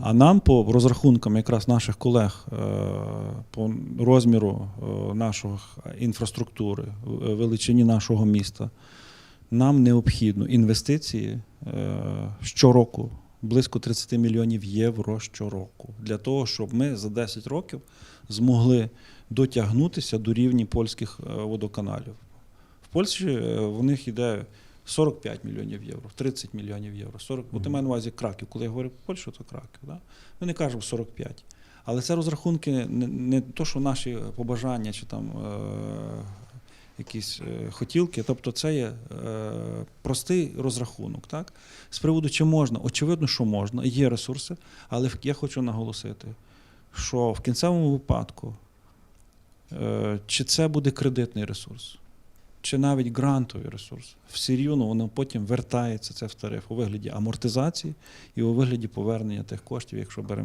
А нам по розрахункам якраз наших колег е, по розміру е, нашої інфраструктури, величині нашого міста, нам необхідно інвестиції е, щороку близько 30 мільйонів євро щороку для того, щоб ми за 10 років змогли дотягнутися до рівні польських водоканалів. В Польщі в них йде 45 мільйонів євро, 30 мільйонів євро. 40, от я маю на увазі Краків. Коли я говорю про Польщу, то Краків. Да? Ми не кажемо 45. Але це розрахунки не, не то, що наші побажання чи там е, якісь е, хотілки. Тобто це є е, простий розрахунок. Так? З приводу, чи можна, очевидно, що можна, є ресурси, але я хочу наголосити, що в кінцевому випадку, е, чи це буде кредитний ресурс, чи навіть грантовий ресурс, все рівно воно потім вертається це в тариф у вигляді амортизації і у вигляді повернення тих коштів, якщо беремо